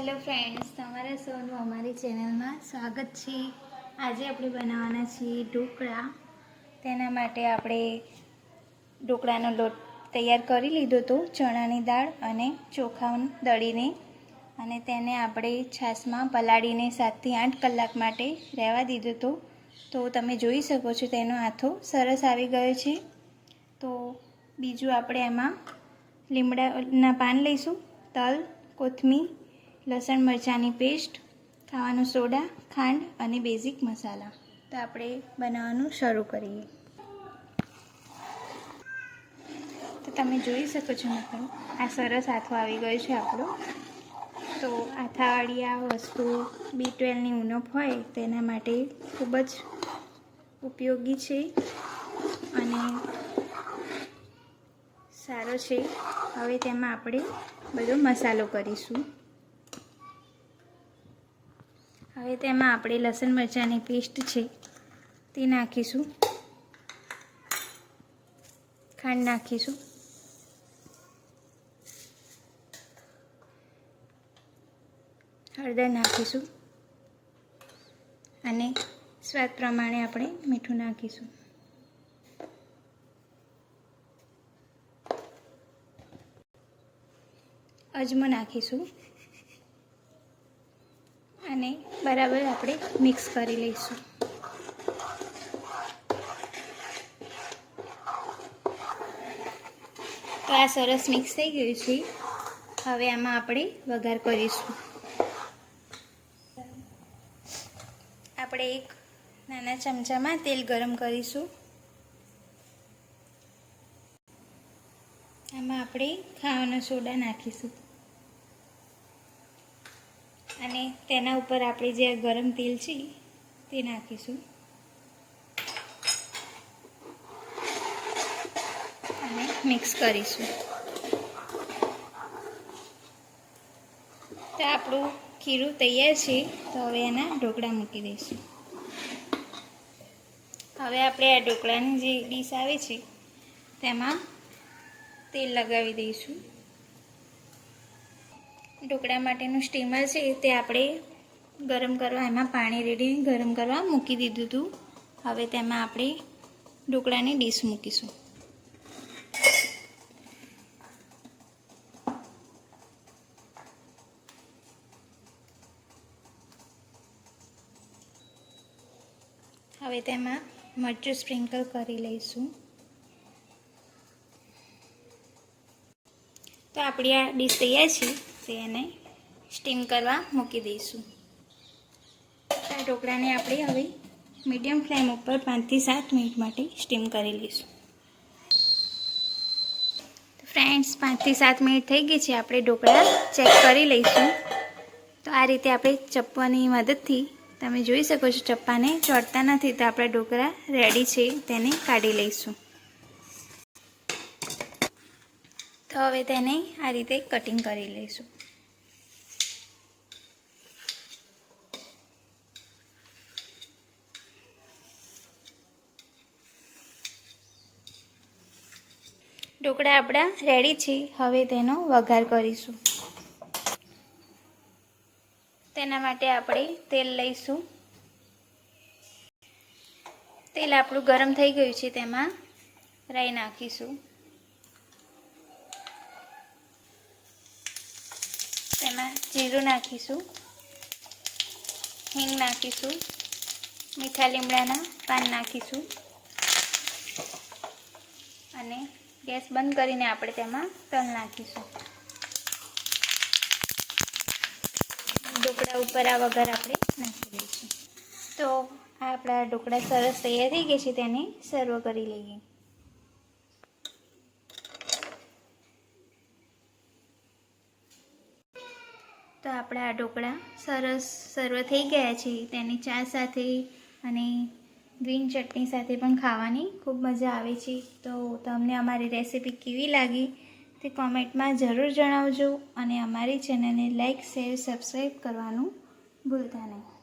સ્વાગત છે. આજે આપણે બનાવવાના છીએ ઢોકળા. તેના માટે આપણે ઢોકળાનો લોટ તૈયાર કરી લીધો હતો, ચણાની દાળ અને ચોખા દળીને. અને તેને આપણે છાશમાં પલાળીને સાતથી આઠ કલાક માટે રહેવા દીધો હતો. તો તમે જોઈ શકો છો તેનો આથો સરસ આવી ગયો છે. તો બીજું આપણે એમાં લીમડાના પાન લઈશું, તલ, કોથમીર લસણ મરચાંની પેસ્ટ, ખાવાનો સોડા, ખાંડ અને બેઝિક મસાલા. તો આપણે બનાવવાનું શરૂ કરીએ. તો તમે જોઈ શકો છો મિત્રો, આ સરસ આથો આવી ગયો છે આપણો. તો આથાવાળી આ વસ્તુ બી ટ્વેલ્વની ઉણપ હોય, તેના માટે ખૂબ જ ઉપયોગી છે અને સારો છે. હવે તેમાં આપણે બધો મસાલો કરીશું. હવે તેમાં આપણે લસણ મરચાંની પેસ્ટ છે, તે નાખીશું. ખાંડ નાખીશું. હળદર નાખીશું. અને સ્વાદ પ્રમાણે આપણે મીઠું નાખીશું. અજમો નાખીશું. અને બરાબર આપણે મિક્સ કરી લઈશું. તો આ સરસ મિક્સ થઈ ગયું છે. હવે આમાં આપણે વઘાર કરીશું. આપણે એક નાના ચમચામાં તેલ ગરમ કરીશું. આમાં આપણે ખાવાનો સોડા નાખીશું. અને તેના ઉપર આપણે જે ગરમ તેલ છે, તે નાખીશું. અને મિક્સ કરીશું. તો આપણું ખીરું તૈયાર છે, તો હવે એના ઢોકળા મૂકી દઈશું. હવે આપણે આ ઢોકળાની જે ડીશ આવે છે, તેમાં તેલ લગાવી દઈશું. ઢોકળા માટેનું સ્ટીમર છે તે આપણે ગરમ કરવા, એમાં પાણી રેડી ગરમ કરવા મૂકી દીધું હતું. હવે તેમાં આપણે ઢોકળાની ડીશ મૂકીશું. હવે તેમાં મરચું સ્પ્રિંકલ કરી લઈશું. તો આપણી આ ડીશ તૈયાર છે. તેને સ્ટીમ કરવા મૂકી દઈશું. આ ઢોકળાને આપણે હવે મીડિયમ ફ્લેમ ઉપર પાંચથી સાત મિનિટ માટે સ્ટીમ કરી લઈશું. ફ્રેન્ડ્સ પાંચથી સાત મિનિટ થઈ ગઈ છે, આપણે ઢોકળા ચેક કરી લઈશું. તો આ રીતે આપણે ચપ્પાની મદદથી તમે જોઈ શકો છો, ચપ્પાને ચોટતા નથી તો આપણા ઢોકળા રેડી છે, તેને કાઢી લઈશું. તો હવે તેને આ રીતે કટિંગ કરી લઈશું. ઢોકળા આપણા રેડી છે. હવે તેનો વઘાર કરીશું. તેના માટે આપણે તેલ લઈશું. તેલ આપણું ગરમ થઈ ગયું છે, તેમાં રાઈ નાખીશું. તેમાં જીરું નાખીશું. હિંગ નાખીશું. મીઠા લીમડાના પાન નાખીશું. અને ગેસ બંધ કરીને આપણે તેમાં તલ નાખીશું. ઢોકળા ઉપર આ વઘાર આપણે નાખી દઈશું. તો આ આપણા ઢોકળા સરસ તૈયાર થઈ ગયા છે, તેને સર્વ કરી લઈએ. તો આપણા ઢોકળા સરસ સર્વ થઈ ગયા છે, તેની ચા સાથે અને ગ્રીન ચટણી સાથે પણ ખાવાની ખૂબ મજા આવે છે. તો તમને અમારી રેસીપી કેવી લાગી તે કોમેન્ટમાં જરૂર જણાવજો અને અમારી ચેનલને લાઇક શેર, સબસ્ક્રાઈબ કરવાનું ભૂલતા નહીં.